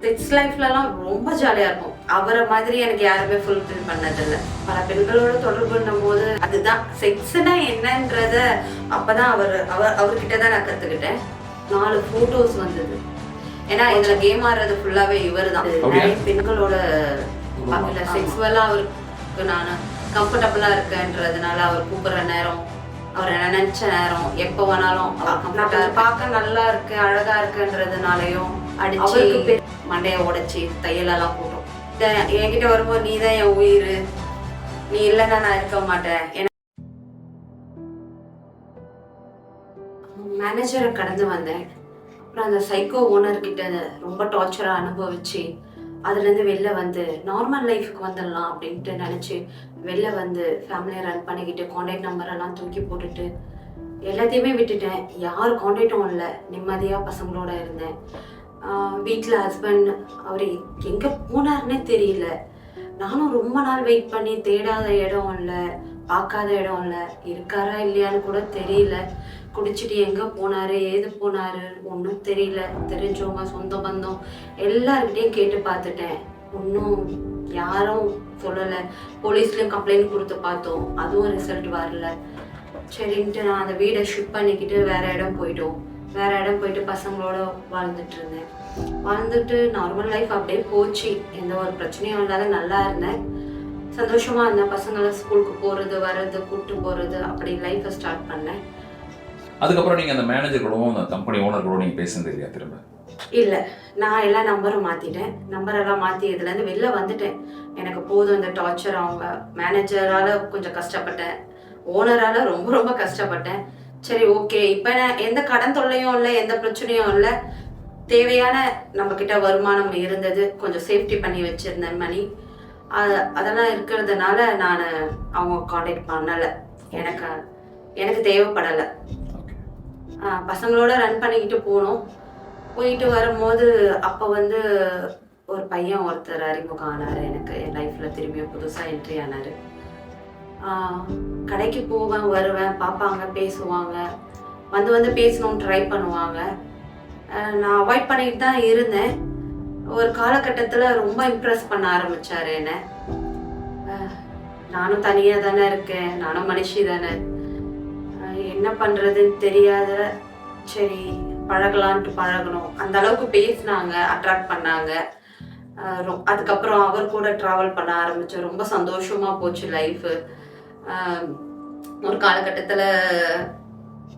Sex லைஃப்லலாம் ரொம்ப ஜாலியா இருக்கும். அவரை மாதிரி எனக்கு யாருமே ஃபுல்ஃபில் பண்ணதில்ல. பல பெண்களோட தொடர்புன்னும் போது அதுதான். செக்ஸ்னா என்னன்றத அப்பதான் அவர் அவர் அவர்கிட்ட தான் நான் கத்துக்கிட்டேன். நாலு போட்டோஸ் வந்தது. ஏன்னா இதுல கேம் ஆடுறது ஃபுல்லாவே இவர் தான்? பெண்களோட ஆமா. இல்ல செக்ஸுவலா அவருக்கு நான் கம்ஃபர்டபுளா இருக்கேன்றதுனால அவர் கூப்பிடுற நேரம் அவர் நினைச்ச நேரம் எப்ப வேணாலும் பார்க்க நல்லா இருக்கு அழகா இருக்குன்றதுனாலயும் அடிச்சு மண்டையை உடைச்சி தையலெல்லாம் போட்டோம். என்கிட்ட வரும்போது நீ தான் என் உயிர். நீ இல்லைன்னா நான் இருக்க மாட்டேன். ஏன்னா மேனேஜரை கடந்து வந்தேன். அப்புறம் அந்த சைக்கோ ஓனர்கிட்ட ரொம்ப டார்ச்சராக அனுபவிச்சு அதுலேருந்து வெளில வந்து நார்மல் லைஃப்க்கு வந்துடலாம் அப்படின்ட்டு நினச்சி வெளில வந்து ஃபேமிலியை ரன் பண்ணிக்கிட்டு காண்டாக்ட் நம்பர் எல்லாம் தூக்கி போட்டுட்டு எல்லாத்தையுமே விட்டுட்டேன். யார் காண்டாக்டும் இல்லை. நிம்மதியாக பசங்களோட இருந்தேன். வீட்டில் ஹஸ்பண்ட் அவர் எங்கே போனாருன்னே தெரியல. நானும் ரொம்ப நாள் வெயிட் பண்ணி தேடாத இடம் இல்லை பார்க்காத இடம் இல்லை. இருக்காரா இல்லையான்னு கூட தெரியல. குடிச்சிட்டு எங்கே போனாரு ஏது போனாரு ஒன்றும் தெரியல. தெரிஞ்சவங்க சொந்த பந்தம் எல்லாருக்கிட்டையும் கேட்டு பார்த்துட்டேன். ஒன்றும் யாரும் சொல்லலை. போலீஸ்லேயும் கம்ப்ளைண்ட் கொடுத்து பார்த்தோம். அதுவும் ரிசல்ட் வரல. சரின்ட்டு நான் அந்த வீடை ஷிஃப்ட் பண்ணிக்கிட்டு வேற இடம் போயிட்டோம். வேறு இடம் போயிட்டு பசங்களோட வாழ்ந்துட்டு இருந்தேன். வாழ்ந்துட்டு நார்மல் லைஃப் அப்படியே போச்சு. எந்த ஒரு பிரச்சனையும் இல்லாத நல்லா இருந்தேன். சந்தோஷமா இருந்தேன். பசங்களை ஸ்கூலுக்கு போறது வர்றது கூட்டு போறது அப்படி லைஃப்பை ஸ்டார்ட் பண்ணேன். அதுக்கப்புறம் நீங்க அந்த மேனேஜர் கூடவும் அந்த கம்பெனி ஓனர் கூட பேசுனது இல்லையா திரும்ப? இல்ல. நான் எல்லா நம்பரும் மாத்திட்டேன். நம்பர் எல்லாம் மாத்தி இதுல இருந்து வெளில வந்துட்டேன். எனக்கு போதும் இந்த டார்ச்சர் அவங்க. மேனேஜரால கொஞ்சம் கஷ்டப்பட்டேன். ஓனரால ரொம்ப ரொம்ப கஷ்டப்பட்டேன். சரி ஓகே இப்ப நான் எந்த கடன் தொல்லையும் இல்லை எந்த பிரச்சனையும் இல்லை. தேவையான நம்ம கிட்ட வருமானம் இருந்தது கொஞ்சம் சேஃப்டி பண்ணி வச்சிருந்தேன் மணி. அ- அதெல்லாம் இருக்கிறதுனால நான் அவங்க காண்டாக்ட் பண்ணல. எனக்கு எனக்கு தேவைப்படலை. பசங்களோட ரன் பண்ணிக்கிட்டு போனோம். போயிட்டு வரும்போது அப்போ வந்து ஒரு பையன் ஒருத்தர் அறிமுகம் ஆனார் எனக்கு. என் லைஃப்பில் திரும்பியும் புதுசாக என்ட்ரி ஆனார். கடைக்கு போவேன் வருவேன் பார்ப்பாங்க பேசுவாங்க. வந்து வந்து பேசணும்னு ட்ரை பண்ணுவாங்க. நான் அவாய்ட் பண்ணிட்டு தான் இருந்தேன். ஒரு காலகட்டத்தில் ரொம்ப இம்ப்ரெஸ் பண்ண ஆரம்பித்தார் என்னை. நானும் தனியாக தானே இருக்கேன். நானும் மனுஷி தானே. என்ன பண்ணுறதுன்னு தெரியாத சரி பழகலான்ட்டு பழகணும். அந்த அளவுக்கு பேசினாங்க அட்ராக்ட் பண்ணாங்க. ரொ- அதுக்கப்புறம் அவர் கூட ட்ராவல் பண்ண ஆரம்பித்தோம் ரொம்ப சந்தோஷமாக போச்சு லைஃபு ஒரு காலகட்டத்தில்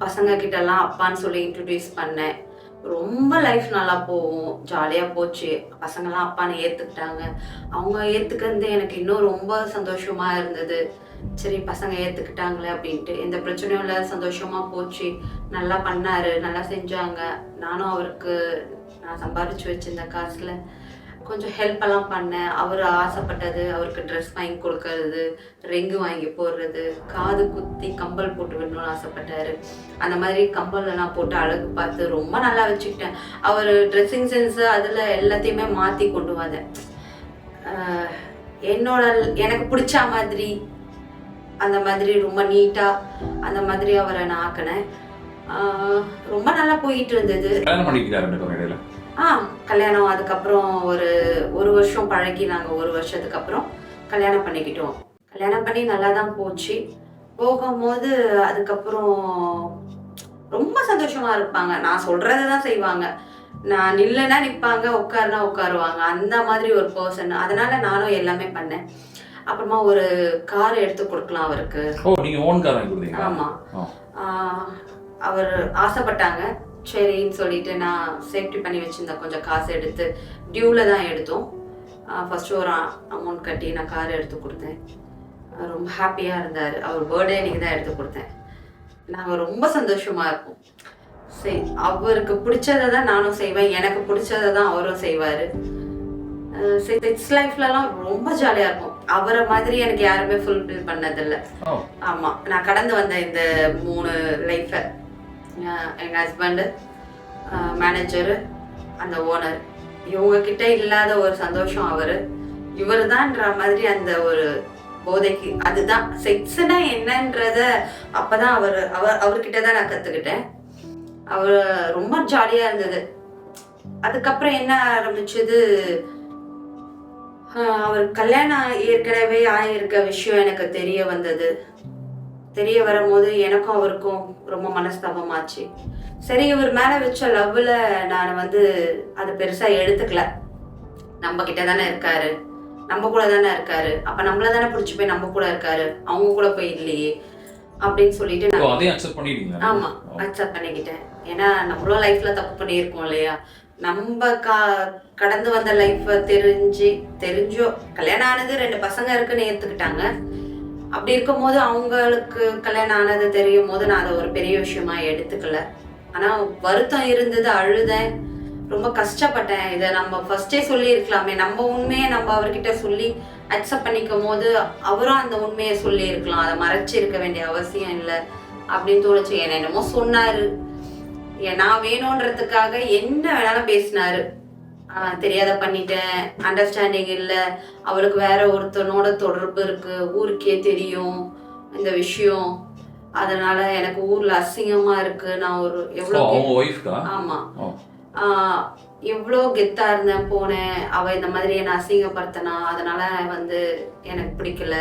பசங்க கிட்டலாம் அப்பான்னு சொல்லி இன்ட்ரடியூஸ் பண்ணேன். ரொம்ப லைஃப் நல்லா போகும். ஜாலியாக போச்சு. பசங்கெல்லாம் அப்பான்னு ஏற்றுக்கிட்டாங்க அவங்க ஏற்றுக்கிறது எனக்கு இன்னும் ரொம்ப சந்தோஷமாக இருந்தது. சரி பசங்க ஏற்றுக்கிட்டாங்களே அப்படின்ட்டு. எந்த பிரச்சனையும் இல்லை சந்தோஷமாக போச்சு. நல்லா பண்ணார். நல்லா செஞ்சாங்க. நானும் அவருக்கு நான் சம்பாரிச்சு வச்சிருந்த காசில் கொஞ்சம் ஹெல்ப் எல்லாம் பண்ணேன் அவர் ஆசைப்பட்டது அவருக்கு ட்ரெஸ் வாங்கி கொடுக்கறது ரெங்கு வாங்கி போடுறது காது குத்தி கம்பல் போட்டு விடணும்னு ஆசைப்பட்டாரு. அந்த மாதிரி கம்பல்லாம் போட்டு அழகு பார்த்து ரொம்ப நல்லா வச்சுக்கிட்டேன். அவர் ட்ரெஸ்ஸிங் சென்ஸு அதில் எல்லாத்தையுமே மாற்றி கொண்டு வந்தேன். என்னோட எனக்கு பிடிச்ச மாதிரி அந்த மாதிரி ரொம்ப நீட்டாக அந்த மாதிரி அவரை நான் ஆக்கினேன். ரொம்ப நல்லா போயிட்டு இருந்தது. ஆ கல்யாணம் அதுக்கப்புறம் ஒரு ஒரு வருஷம் பழகி நாங்கள் ஒரு வருஷத்துக்கு அப்புறம் கல்யாணம் பண்ணிக்கிட்டோம். கல்யாணம் பண்ணி நல்லா தான் போச்சு. போகும்போது அதுக்கப்புறம் ரொம்ப சந்தோஷமா இருப்பாங்க. நான் சொல்றதை தான் செய்வாங்க. நான் நில்லுனா நிற்பாங்க உட்காருனா உட்காருவாங்க. அந்த மாதிரி ஒரு பர்சன் அதனால நானும் எல்லாமே பண்ணேன். அப்புறமா ஒரு கார் எடுத்து கொடுக்கலாம் அவருக்கு. ஆமா. அவர் ஆசைப்பட்டாங்க. சரின்னு சொல்லிட்டு நான் சேஃப்டி பண்ணி வச்சிருந்த கொஞ்சம் காசு எடுத்து டியூவில் தான் எடுத்தோம். ஃபர்ஸ்ட் ஒரு அமௌண்ட் கட்டி நான் கார் எடுத்து கொடுத்தேன். ரொம்ப ஹாப்பியாக இருந்தார். அவர் பர்த்டே அன்னைக்கு தான் எடுத்து கொடுத்தேன். நாங்கள் ரொம்ப சந்தோஷமா இருப்போம். சரி அவருக்கு பிடிச்சதை தான் நானும் செய்வேன். எனக்கு பிடிச்சதை தான் அவரும் செய்வார். செக்ஸ் லைஃப்லலாம் ரொம்ப ஜாலியாக இருக்கும் அவரை மாதிரி எனக்கு யாருமே ஃபுல்ஃபில் பண்ணதில்லை. ஓ. ஆமா நான் கடந்து வந்த இந்த மூணு லைஃபை எங்க ஹஸ்பண்டு மேனேஜரு அந்த ஓனர் இவங்கக்கிட்ட இல்லாத ஒரு சந்தோஷம் அவரு. இவர் மாதிரி அந்த ஒரு போதைக்கு அதுதான். செக்ஸ்னா என்னன்றத அப்பதான் அவர் அவர் அவர்கிட்ட தான் நான் கத்துக்கிட்டேன். அவர் ரொம்ப ஜாலியா இருந்தது. அதுக்கப்புறம் என்ன ஆரம்பிச்சது? ஆஹ் அவர் கல்யாணம் ஏற்கனவே ஆயிருக்க விஷயம் எனக்கு தெரிய வந்தது. தெரிய வரும்போது எனக்கும் அவருக்கும் ரொம்ப மனஸ்தாபமாச்சு. சரி இவர் மேல வச்ச லவ்ல நான் வந்து அதை பெருசா எடுத்துக்கல. நம்ம கிட்ட தானே இருக்காரு. நம்ம கூட தானே இருக்காரு. அப்ப நம்மள தானே பிடிச்சி போய் நம்ம கூட இருக்காரு. அவங்க கூட போய் இல்லையே அப்படின்னு சொல்லிட்டு நான் ஆமா அக்செப்ட் பண்ணிக்கிட்டேன். ஏன்னா நம்மளும் லைஃப்ல தப்பு பண்ணியிருக்கோம் இல்லையா? நம்ம கா கடந்து வந்த லைஃப் தெரிஞ்சு தெரிஞ்சோ கல்யாணம் ஆனது ரெண்டு பசங்க இருக்குன்னு ஏத்துக்கிட்டாங்க. அப்படி இருக்கும்போது அவங்களுக்கு கல்யாணம் ஆனது தெரியும் போது நான் அதை ஒரு பெரிய விஷயமா எடுத்துக்கல. ஆனா வருத்தம் இருந்தது அழுதேன். ரொம்ப கஷ்டப்பட்டேன். இதை நம்ம ஃபர்ஸ்டே சொல்லியிருக்கலாமே. நம்ம உண்மையை நம்ம அவர்கிட்ட சொல்லி அக்செப்ட் பண்ணிக்கும் போது அவரும் அந்த உண்மையை சொல்லி இருக்கலாம் அதை மறைச்சு இருக்க வேண்டிய அவசியம் இல்லை அப்படின்னு தோணுச்சு. என்ன என்னமோ சொன்னாரு நான் வேணுன்றதுக்காக என்ன வேணாலும் பேசினாரு. தெரியாத பண்ணிட்டேன். அண்டர்ஸ்டாண்டிங் இல்ல. அவளுக்கு வேற ஒருத்தனோட தொடர்பு இருக்கு. ஊருக்கே தெரியும் இந்த விஷயம். அதனால எனக்கு ஊர்ல அசிங்கமா இருக்கு. நான் ஒரு ஒய்ஃப்கா ஆமா. ஆஹ் எவ்வளோ கெத்தா இருந்தேன் போனேன். அவ இந்த மாதிரி என்னை அசிங்கப்படுத்தினா அதனால வந்து எனக்கு பிடிக்கல.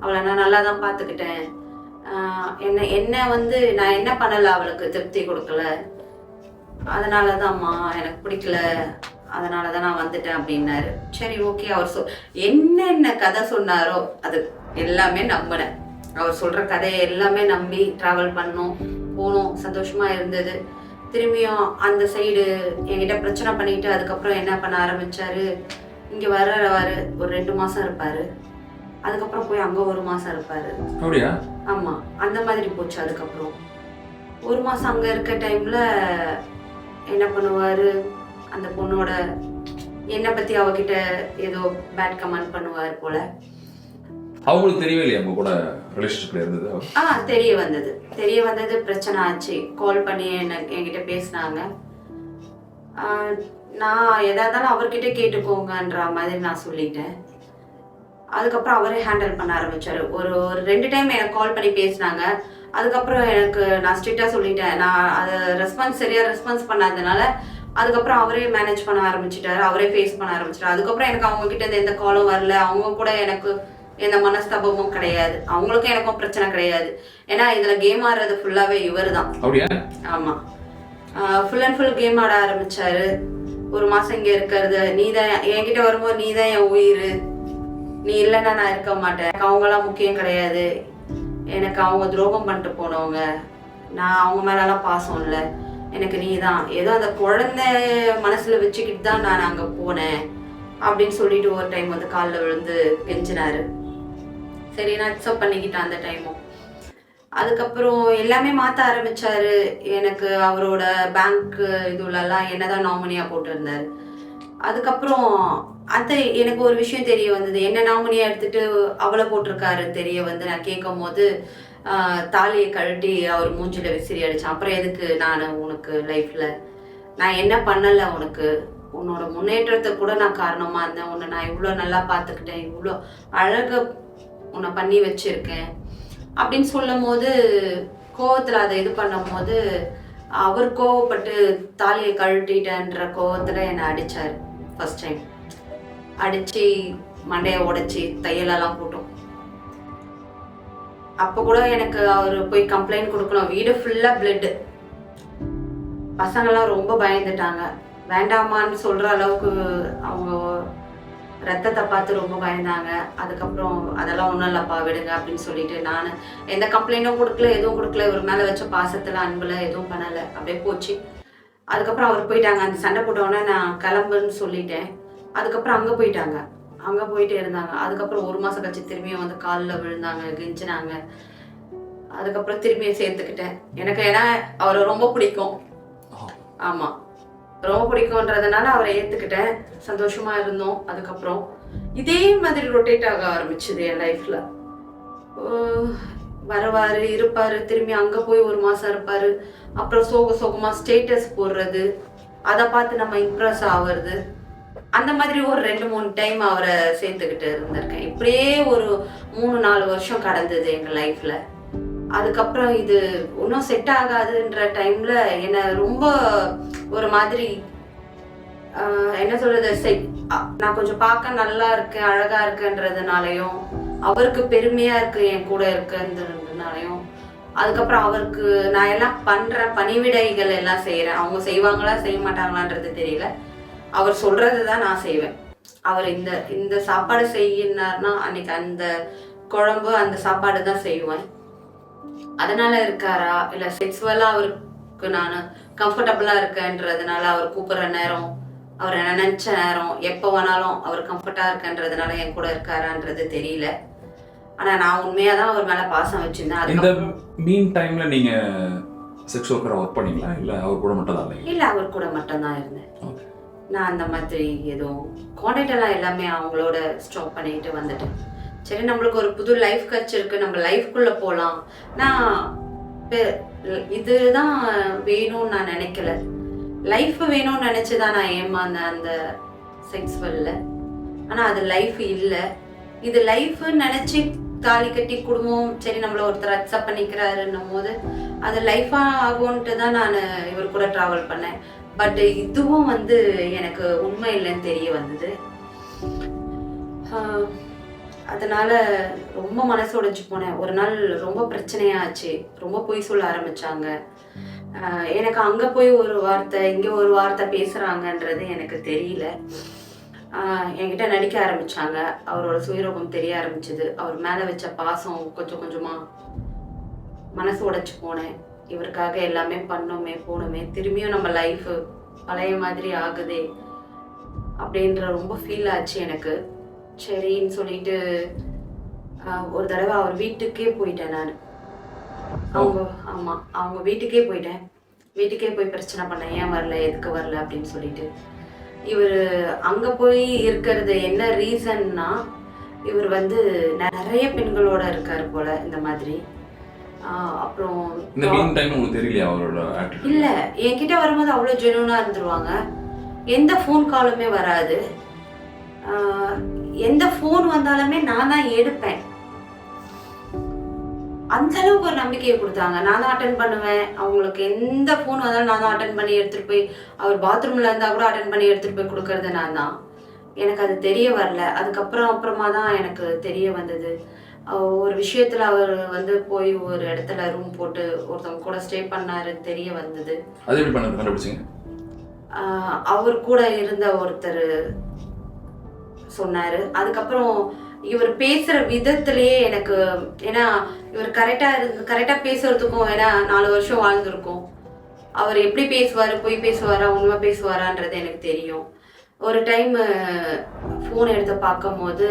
அவளை நான் நல்லா தான் பார்த்துக்கிட்டேன். என்ன என்ன வந்து நான் என்ன பண்ணல அவளுக்கு திருப்தி கொடுக்கல. அதனால தான்மா எனக்கு பிடிக்கல. அதனால தான் நான் வந்துட்டேன் அப்படின்னாரு. சரி ஓகே அவர் சொ என்னென்ன கதை சொன்னாரோ அது எல்லாமே நம்பினேன். அவர் சொல்ற கதையை எல்லாமே நம்பி டிராவல் பண்ணோம் போனோம் சந்தோஷமா இருந்தது. திரும்பியும் அந்த சைடு என்கிட்ட பிரச்சனை பண்ணிட்டு அதுக்கப்புறம் என்ன பண்ண ஆரம்பிச்சாரு? இங்க வர்றவாரு ஒரு ரெண்டு மாசம் இருப்பாரு. அதுக்கப்புறம் போய் அங்க ஒரு மாசம் இருப்பாரு. அப்படியா? ஆமா அந்த மாதிரி போச்சு அதுக்கப்புறம். ஒரு மாசம் அங்க இருக்க டைம்ல என்ன பண்ணுவாரு? அந்த பொண்ணோட என்னை பத்தி அவகிட்ட ஏதோ பேட் கமெண்ட் பண்ணுவார் போல. அவங்களுக்கு தெரியவே இல்லையா? உங்க கூட ரிலேஷன்ஷிப்ல இருந்தது? ஆ தெரிய வந்தது. தெரிய வந்தது பிரச்சனை ஆச்சு. கால் பண்ணி என்ன என்கிட்ட பேசினாங்க. நான் எதா இருந்தாலும் அவர்கிட்ட கேட்டுக்கோங்கன்ற மாதிரி நான் சொல்லிட்டேன். அதுக்கப்புறம் அவரே ஹேண்டில் பண்ண ஆரம்பிச்சாரு. ஒரு ஒரு ரெண்டு டைம் எனக்கு கால் பண்ணி பேசினாங்க. அதுக்கப்புறம் எனக்கு நான் ஸ்ட்ரிக்டாக சொல்லிட்டேன். நான் அதை ரெஸ்பான்ஸ் சரியா ரெஸ்பான்ஸ் பண்ணாதனால அதுக்கப்புறம் அவரே மேனேஜ் பண்ண ஆரம்பிச்சிட்டாரு அவரே ஃபேஸ் பண்ண ஆரம்பிச்சிட்டாரு. அதுக்கப்புறம் எனக்கு அவங்க கிட்ட எந்த காலும் வரல. அவங்க கூட எனக்கு எந்த மனஸ்தாபமும் கிடையாது. அவங்களுக்கும் எனக்கும் பிரச்சனை கிடையாது. ஏன்னா இதுல கேம் ஆடுறது ஃபுல்லாவே இவர் தான் ஆமா. ஃபுல் அண்ட் ஃபுல் கேம் ஆட ஆரம்பிச்சாரு. ஒரு மாசம் இங்க இருக்கிறது. நீ தான் என்கிட்ட வரும்போது நீ தான் என் உயிர். நீ இல்லைன்னா நான் இருக்க மாட்டேன். அவங்கெல்லாம் முக்கியம் கிடையாது. எனக்கு அவங்க துரோகம் பண்ணிட்டு போனவங்க. நான் அவங்க மேலலாம் பாசம் இல்லை. எனக்கு நீ தான் ஏதோ அந்த குழந்தை மனசில் வச்சுக்கிட்டு தான் நான் அங்கே போனேன் அப்படின்னு சொல்லிட்டு ஒரு டைம் வந்து காலில் விழுந்து கெஞ்சினாரு. சரி நான் அக்செப்ட் பண்ணிக்கிட்டேன் அந்த டைமும் அதுக்கப்புறம் எல்லாமே மாற்ற ஆரம்பித்தார் எனக்கு அவரோட பேங்க் இதுலலாம் என்னதான் நாமினியாக போட்டிருந்தார். அதுக்கப்புறம் அந்த எனக்கு ஒரு விஷயம் தெரிய வந்தது. என்ன நாமினியாக எடுத்துகிட்டு அவளை போட்டிருக்காரு தெரிய வந்து நான் கேட்கும் போது தாலியை கழட்டி அவர் மூஞ்சில விசிறி அடிச்சான். அப்புறம் எதுக்கு நான் உனக்கு லைஃப்ல நான் என்ன பண்ணல உனக்கு? உன்னோட முன்னேற்றத்துக்கு கூட நான் காரணமா இருந்தேன். உன்னை நான் இவ்வளோ நல்லா பார்த்துக்கிட்டேன். இவ்வளோ அழக உன்னை பண்ணி வச்சிருக்கேன். அப்படின்னு சொல்லும் போது கோவத்தில் அதை இது பண்ணும் போது அவர் கோவப்பட்டு தாலியை கழட்டிட்டேன்ற கோவத்தில் என்னை அடித்தார் ஃபர்ஸ்ட் டைம் அடித்து மண்டையை உடைச்சி தையலெல்லாம் அப்போ கூட எனக்கு அவர் போய் கம்ப்ளைண்ட் கொடுக்கணும். வீடு ஃபுல்லாக பிளட்டு பசங்களாம் ரொம்ப பயந்துட்டாங்க. வேண்டாமான்னு சொல்கிற அளவுக்கு அவங்க ரத்தத்தை பார்த்து ரொம்ப பயந்தாங்க. அதுக்கப்புறம் அதெல்லாம் ஒன்றும் இல்லைப்பா விடுங்க அப்படின்னு சொல்லிட்டு நான் எந்த கம்ப்ளைண்ட்டும் கொடுக்கல எதுவும் கொடுக்கல. இவர் மேலே வச்ச பாசத்தில் அன்பில் எதுவும் பண்ணலை. அப்படியே போச்சு. அதுக்கப்புறம் அவர் போயிட்டாங்க. அந்த சண்டை போட்டோன்னே நான் கிளம்புன்னு சொல்லிட்டேன். அதுக்கப்புறம் அங்கே போயிட்டாங்க. அங்கே போயிட்டு இருந்தாங்க. அதுக்கப்புறம் ஒரு மாதம் கழிச்சு திரும்பியும் வந்து காலில் விழுந்தாங்க கெஞ்சினாங்க. அதுக்கப்புறம் திரும்பியும் சேர்த்துக்கிட்டேன். எனக்கு ஏன்னா அவரை ரொம்ப பிடிக்கும். ஆமாம் ரொம்ப பிடிக்கும்ன்றதுனால அவரை ஏற்றுக்கிட்டேன் சந்தோஷமா இருந்தோம். அதுக்கப்புறம் இதே மாதிரி ரொட்டேட் ஆக ஆரம்பிச்சுது என் லைஃப்ல வருவாரு இருப்பாரு திரும்பி அங்க போய் ஒரு மாசம் இருப்பாரு. அப்புறம் சோக சோகமா ஸ்டேட்டஸ் போடுறது. அதை பார்த்து நம்ம இம்ப்ரெஸ் ஆகுறது. அந்த மாதிரி ஒரு ரெண்டு மூணு டைம் அவரை சேர்த்துக்கிட்டு இருந்திருக்கேன். இப்படியே ஒரு மூணு நாலு வருஷம் கடந்தது எங்கள் லைஃப்ல அதுக்கப்புறம் இது ஒன்றும் செட் ஆகாதுன்ற டைம்ல என்னை ரொம்ப ஒரு மாதிரி ஆஹ் என்ன சொல்றது செய் நான் கொஞ்சம் பார்க்க நல்லா இருக்கேன் அழகா இருக்கேன்றதுனாலயும் அவருக்கு பெருமையா இருக்கு என் கூட இருக்குன்றதுனாலையும். அதுக்கப்புறம் அவருக்கு நான் எல்லாம் பண்ணுறேன் பணிவிடைகள் எல்லாம் செய்யறேன் அவங்க செய்வாங்களா செய்ய மாட்டாங்களான்றது தெரியல. அவர் சொல்றது தான் நான் செய்வேன். அவர் இந்த இந்த சாப்பாடு செய்யினார்னா அன்னைக்கு அந்த குழம்பு அந்த சாப்பாடு தான் செய்வேன். அதனால இருக்காரா? இல்ல செக்ஸுவலா அவருக்கு நான் கம்ஃபர்டபுளா இருக்கேன்றதுனால அவர் கூப்பிடுற நேரம் அவர் நினைச்ச நேரம் எப்போ வேணாலும் அவர் கம்ஃபர்டா இருக்கன்றதுனால என் கூட இருக்காரான்றது தெரியல. ஆனா நான் உண்மையா தான் அவர் மேல பாசம் வச்சிருந்தேன். இந்த மீன் டைம்ல நீங்க செக்ஸ் ஒர்க்கரா ஒர்க் பண்ணீங்களா? இல்ல அவர் கூட மட்டும் தான் இல்ல அவர் கூட மட்டும்தான் இருந்தேன். ஓகே நான் அந்த மாதிரி எதுவும் கான்டாக்டெல்லாம் எல்லாமே அவங்களோட ஸ்டாப் பண்ணிட்டு வந்துட்டேன். சரி நம்மளுக்கு ஒரு புது லைஃப் கிடைச்சிருக்கு. நம்ம லைஃப்குள்ள போகலாம் நான் இதுதான் வேணும்னு நான் நினைக்கல. லைஃப் வேணும்னு நினைச்சுதான் நான் ஏமாந்தேன் அந்த செக்ஸ்வல்ல ஆனா அது லைஃப் இல்லை. இது லைஃப்னு நினைச்சு தாலி கட்டி குடும்பம் சரி நம்மள ஒருத்தர் அக்செப்ட் பண்ணிக்கிறாருன்னும் போது அது லைஃபா ஆகும்ன்ட்டு தான் நான் இவர் கூட டிராவல் பண்ணேன். பட் இதுவும் வந்து எனக்கு உண்மை இல்லைன்னு தெரிய வந்தது. அதனால ரொம்ப மனசு உடைஞ்சு போனேன். ஒரு நாள் ரொம்ப பிரச்சனையாச்சு. ரொம்ப பொய் சொல்ல ஆரம்பிச்சாங்க. எனக்கு அங்க போய் ஒரு வார்த்தை இங்க ஒரு வார்த்தை பேசுறாங்கன்றது எனக்கு தெரியல. என்கிட்ட நடிக்க ஆரம்பிச்சாங்க. அவரோட சுயரூபம் தெரிய ஆரம்பிச்சது. அவர் மேல வச்ச பாசம் கொஞ்சம் கொஞ்சமா மனசு உடைச்சு போனேன். இவருக்காக எல்லாமே பண்ணோமே போனோமே திரும்பியும் நம்ம லைஃப் பழைய மாதிரி ஆகுதே அப்படின்ற ரொம்ப ஃபீல் ஆச்சு எனக்கு. சரின்னு சொல்லிட்டு ஒரு தடவை அவர் வீட்டுக்கே போயிட்டேன் நான். அவங்க ஆமாம் அவங்க வீட்டுக்கே போயிட்டேன். வீட்டுக்கே போய் பிரச்சனை பண்ணேன் ஏன் வரல எதுக்கு வரல அப்படின்னு சொல்லிட்டு. இவர் அங்கே போய் இருக்கிறது என்ன ரீசன்னா இவர் வந்து நிறைய பெண்களோட இருக்கார் போல இந்த மாதிரி. அப்புறம் இந்த மீன் டைம் உங்களுக்கு தெரியலையா அவரோட இல்ல என்கிட்ட வரும்போது அவ்வளவு ஜெனுவனா இருந்துருவாங்க. எந்த ஃபோன் காலுமே வராது. எந்த ஃபோன் வந்தாலுமே நான் தான் எடுப்பேன். அந்த அளவுக்கு ஒரு நம்பிக்கையை கொடுத்தாங்க. நான் தான் அட்டன் பண்ணுவேன். அவங்களுக்கு எந்த ஃபோன் வந்தாலும் நான் தான் அட்டன் பண்ணி எடுத்துட்டு போய் அவர் பாத்ரூம்ல இருந்தா கூட அட்டன் பண்ணி எடுத்துட்டு போய் கொடுக்கறது நான் தான். எனக்கு அது தெரிய வரல. அதுக்கப்புறம் அப்புறமா தான் எனக்கு தெரிய வந்தது. ஒரு விஷயத்துல அவர் வந்து போய் ஒரு இடத்துல ரூம் போட்டு ஒருத்தவங்க கூட ஸ்டே பண்ணாருன்னு தெரிய வந்தது. அது எப்படி பண்ணது? கண்டுபிடிச்சிங்க. அவர் கூட இருந்த ஒருத்தர் சொன்னாரு. அதுக்கப்புறம் இவர் பேசுற விதத்திலேயே எனக்கு ஏன்னா இவர் கரெக்டா இருந்து கரெக்டா பேசுறதுக்கும் ஏன்னா நாலு வருஷம் வாழ்ந்திருக்கோம். அவர் எப்படி பேசுவாரு பொய் பேசுவாரா உண்மை பேசுவாரான்றது எனக்கு தெரியும். ஒரு டைம் ஃபோன் எடுத்து பார்க்கும்போது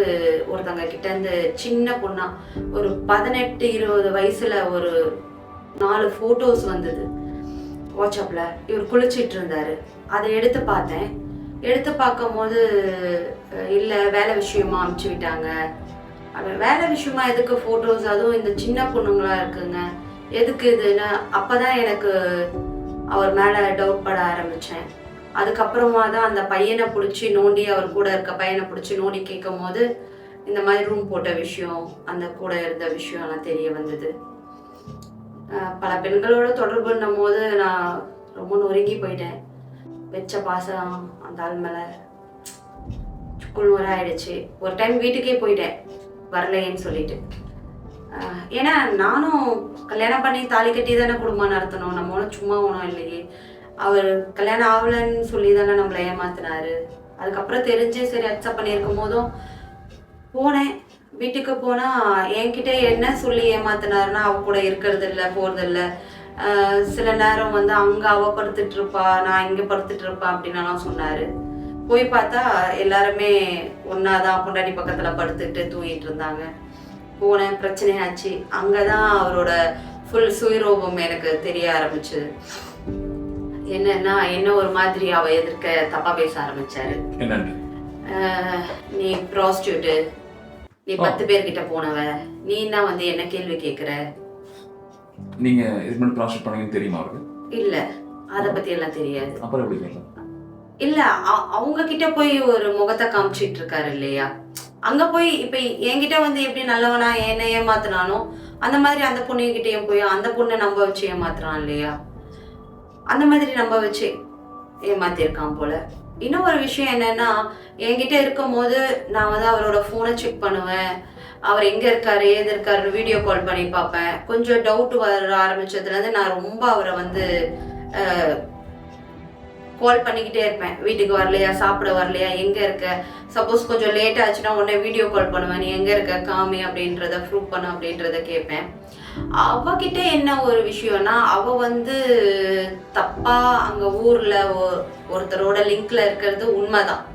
ஒருத்தங்க கிட்டேருந்து சின்ன பொண்ணா ஒரு பதினெட்டு இருபது வயசில் ஒரு நாலு ஃபோட்டோஸ் வந்தது. வாட்ஸ்அப்பில் இவர் குளிச்சிட்டு இருந்தார். அதை எடுத்து பார்த்தேன். எடுத்து பார்க்கும்போது இல்லை வேலை விஷயமா அமுச்சு விட்டாங்க. அப்புறம் வேலை விஷயமா எதுக்கு ஃபோட்டோஸ் அதுவும் இந்த சின்ன பொண்ணுங்களா இருக்குங்க. எதுக்கு இதுன்னு அப்பதான் எனக்கு அவர் மேலே டவுட் பட ஆரம்பித்தேன் அதுக்கப்புறமா தான் அந்த பையனை பிடிச்சி நோண்டி அவர் கூட இருக்க பையனை பிடிச்சி நோண்டி கேட்கும் போது இந்த மாதிரி ரூம் போட்ட விஷயம் அந்த கூட இருந்த விஷயம் எல்லாம் தெரிய வந்தது. பல பெண்களோட தொடர்புன்னும் போது நான் ரொம்ப நொறுங்கி போயிட்டேன். வச்ச பாசம் அந்த ஆள் மேலே குழுவராக ஆயிடுச்சு. ஒரு டைம் வீட்டுக்கே போயிட்டேன் வரலையேன்னு சொல்லிட்டு. ஏன்னா நானும் கல்யாணம் பண்ணி தாலி கட்டி தானே குடும்பம் நடத்தணும். நம்ம ஒன்றும் சும்மா ஒன்றும் இல்லையே. அவர் கல்யாணம் ஆகலைன்னு சொல்லி தானே நம்மளை ஏமாத்தினாரு. அதுக்கப்புறம் தெரிஞ்சு சரி அக்செப்ட் பண்ணியிருக்கும் போதும் போனேன். வீட்டுக்கு போனால் என்கிட்ட என்ன சொல்லி ஏமாத்தினாருன்னா அவ கூட இருக்கிறது போகிறதில்ல சில நேரம் வந்து அங்கே அவ படுத்துட்டு இருப்பா நான் இங்கே படுத்துட்டு இருப்பேன் அப்படின்னலாம் சொன்னார். போய் பார்த்தா எல்லாருமே ஒன்னாதான் பொண்டாடி பக்கத்தில் படுத்துட்டு தூங்கிட்டு இருந்தாங்க. போனேன் பிரச்சனையாச்சு. அங்கே தான் அவரோட ஃபுல் சுயரூபம் எனக்கு தெரிய ஆரம்பிச்சது. என்னன்னா என்ன ஒரு மாதிரி அவ எதிர்க்க தப்பா பேச ஆரம்பிச்சாரு. நீ ப்ராஸ்டியூட்டு நீ பத்து பேர்கிட்ட போனவ நீ என்ன வந்து என்ன கேள்வி கேக்குற? நீங்க இது பண்ணி ப்ராசஸ் பண்ணீங்கன்னு தெரியுமா அவருக்கு? இல்ல அத பத்தி எல்லாம் தெரியாது. அப்புறம் எப்படி கேட்கலாம்? இல்ல அவங்க கிட்ட போய் ஒரு முகத்தை காமிச்சிட்டு இருக்காரு இல்லையா? அங்க போய் இப்ப என்கிட்ட வந்து எப்படி நல்லவனா என்ன ஏமாத்துனானோ அந்த மாதிரி அந்த பொண்ணுகிட்டயும் போய் அந்த பொண்ணை நம்ப வச்சு ஏமாத்துறான் இல்லையா? அந்த மாதிரி நம்ப வச்சு ஏமாத்திருக்கான் போல. இன்னும் ஒரு விஷயம் என்னன்னா என்கிட்ட இருக்கும்போது நான் வந்து அவரோட ஃபோனை செக் பண்ணுவேன். அவர் எங்க இருக்காரு ஏது இருக்காரு வீடியோ கால் பண்ணி பார்ப்பேன். கொஞ்சம் டவுட் வர ஆரம்பிச்சதுலேருந்து நான் ரொம்ப அவரை வந்து கால் பண்ணிக்கிட்டே இருப்பேன். வீட்டுக்கு வரலையா சாப்பிட வரலையா எங்க இருக்க? சப்போஸ் கொஞ்சம் லேட் ஆச்சுன்னா உடனே வீடியோ கால் பண்ணுவேன். நீ எங்க இருக்க? காமி அப்படின்றத ப்ரூவ் பண்ண அப்படின்றத கேட்பேன். அவகிட்ட என்ன ஒரு விஷயம்னா அவ வந்து தப்பா அங்க ஊர்ல ஒ- ஒருத்தரோட லிங்க்ல இருக்கிறது உண்மைதான்.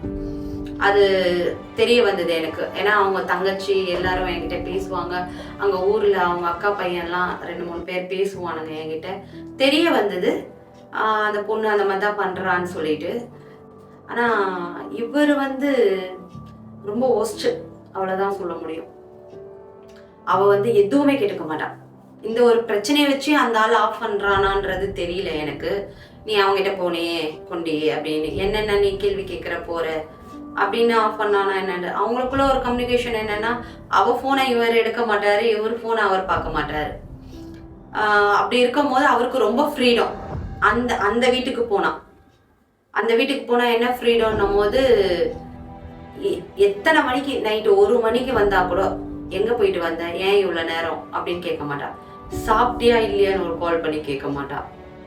அது தெரிய வந்தது எனக்கு. ஏன்னா அவங்க தங்கச்சி எல்லாரும் என்கிட்ட பேசுவாங்க. அங்க ஊர்ல அவங்க அக்கா பையன்லாம் ரெண்டு மூணு பேர் பேசுவானுங்க என்கிட்ட. தெரிய வந்தது. ஆஹ் அந்த பொண்ணு அந்த மாதிரி தான் பண்றான்னு சொல்லிட்டு. ஆனா இவர் வந்து ரொம்ப ஒஸ்ட் அவ்வளவுதான் சொல்ல முடியும். அவ வந்து எதுவுமே கேட்டுக்க மாட்டான் இந்த ஒரு பிரச்சனையை வச்சு அந்த ஆள் ஆஃப் பண்ணுறானான்றது தெரியல எனக்கு. நீ அவங்ககிட்ட போனே கொண்டே அப்படின்னு. என்னென்ன நீ கேள்வி கேட்குற போற? அப்படின்னு ஆஃப் பண்ணானா என்னன்னு. அவங்களுக்குள்ள ஒரு கம்யூனிகேஷன் என்னன்னா அவ ஃபோனை இவர் எடுக்க மாட்டாரு இவர் ஃபோனை அவர் பார்க்க மாட்டாரு. அப்படி அப்படி இருக்கும்போது அவருக்கு ரொம்ப ஃப்ரீடம் அந்த அந்த வீட்டுக்கு போனா. அந்த வீட்டுக்கு போனா என்ன ஃப்ரீடம்னும் போது எ- எத்தனை மணிக்கு நைட்டு ஒரு மணிக்கு வந்தா கூட எங்க போயிட்டு வந்த? ஏன் இவ்வளோ நேரம்? அப்படின்னு கேட்க மாட்டான் சாப்பிட்டியா இல்லையான்னு ஒரு கால் பண்ணி கேட்க மாட்டா.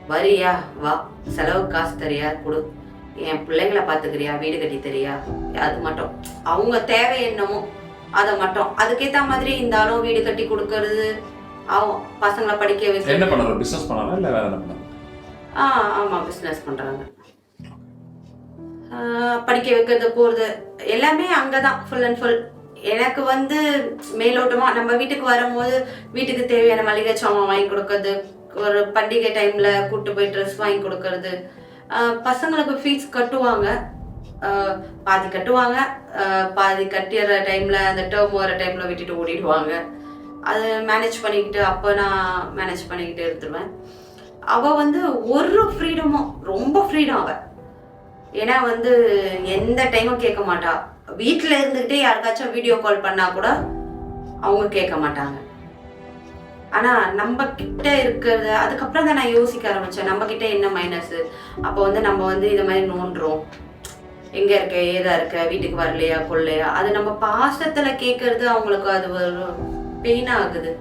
வரியா? வா. செலவு காசு தரியா? கொடு. என் பிள்ளைங்களை பாத்துக்கிறியா வீடு கட்டி தரியா? அது மட்டும். அவங்க தேவை என்னமோ அதை மட்டும். அதுக்கேத்த மாதிரி இந்த ஆளும் வீடு கட்டி கொடுக்கறது அவன் பசங்களை படிக்க என்ன வைக்கிறது பண்ணாரு பிசினஸ் பண்ணாரா இல்ல வேற என்ன ஆ ஆமா பிசினஸ் பண்றாங்க. ஆ, படிக்க வைக்கிறது போறது எல்லாமே அங்கதான். ஃபுல் அண்ட் ஃபுல் எனக்கு வந்து மேலோட்டமா நம்ம வீட்டுக்கு வரும்போது வீட்டுக்கு தேவையான மளிகை சாமான் வாங்கி கொடுக்கறது ஒரு பண்டிகை டைம்ல கூட்டு போய் ட்ரெஸ் வாங்கி கொடுக்கறது. பசங்களுக்கு ஃபீஸ் கட்டுவாங்க. பாதி கட்டுவாங்க. பாதி கட்டிடுற டைம்ல அந்த டேர்ம் வர டைம்ல விட்டுட்டு ஓடிடுவாங்க. அது மேனேஜ் பண்ணிக்கிட்டு அப்போ நான் மேனேஜ் பண்ணிக்கிட்டு எடுத்துருவேன் அவ வந்து ஒரு ஃப்ரீடமும் ரொம்ப ஃப்ரீடம் அவ. ஏன்னா வந்து எந்த டைமும் கேட்க மாட்டா. வீட்டில் இருந்துக்கிட்டே யாருக்காச்சும் வீடியோ கால் பண்ணா கூட அவங்க கேட்க மாட்டாங்க. ஆனா நம்ம கிட்ட இருக்கிறது அதுக்கப்புறம் தான் நான் யோசிக்க ஆரம்பிச்சேன். நம்ம கிட்ட என்ன மைனஸ் அப்போ வந்து நம்ம வந்து இது மாதிரி நோண்டுறோம். எங்க இருக்க ஏதா இருக்க வீட்டுக்கு வரலையா கொள்ளையா அது நம்ம பாசத்துல கேட்கறது அவங்களுக்கு அது ஒரு பெயின் ஆகுது.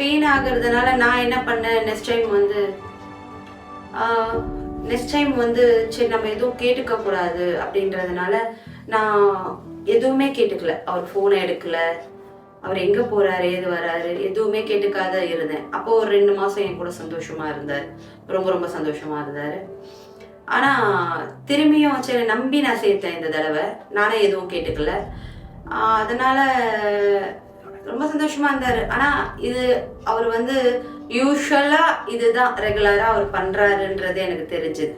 பெயின் ஆகுறதுனால நான் என்ன பண்ணேன்? நெக்ஸ்ட் டைம் வந்து நெக்ஸ்ட் டைம் வந்து சரி நம்ம எதுவும் கேட்டுக்க கூடாது அப்படின்றதுனால நான் எதுவுமே கேட்டுக்கல. அவர் ஃபோனை எடுக்கல. அவர் எங்க போறாரு ஏது வராரு எதுவுமே கேட்டுக்காத இருந்தேன். அப்போ ஒரு ரெண்டு மாசம் என் கூட சந்தோஷமா இருந்தார். ரொம்ப ரொம்ப சந்தோஷமா இருந்தாரு. ஆனா திரும்பியும் சரி நம்பி நான் சேர்த்தேன் இந்த தடவை. நானே எதுவும் கேட்டுக்கல. அதனால் அதனால ரொம்ப சந்தோஷமா இருந்தார். ஆனா இது அவர் வந்து யூஸ்வலா இதுதான் ரெகுலரா அவர் பண்றாருன்றது எனக்கு தெரிஞ்சுது.